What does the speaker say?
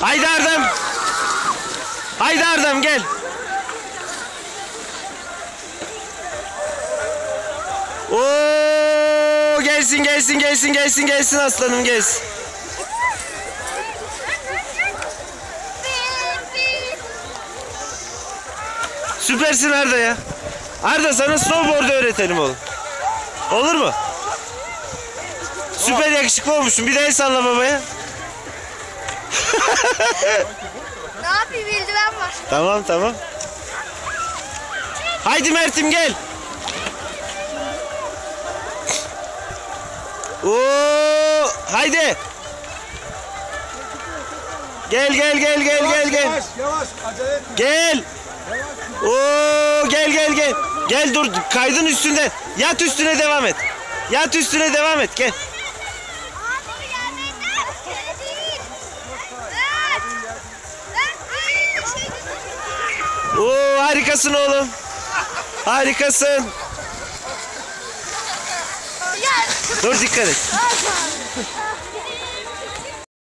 Haydi Erdem. Haydi Erdem gel. Oo gelsin gelsin gelsin gelsin gelsin aslanım gelsin. Süpersin Arda ya. Arda sana snowboard öğretelim oğlum. Olur mu? Süper yakışıklı olmuşsun. Bir de el salla babaya. Ne yapayım eldiven var. Tamam tamam. Haydi Mert'im gel. Oo, haydi. Gel gel gel gel gel gel. Yavaş yavaş acele etme. Gel. Oo gel gel gel. Gel dur kaydın üstünde. Yat üstüne devam et. Yat üstüne devam et gel. Harikasın oğlum. Harikasın. Dur dikkat et.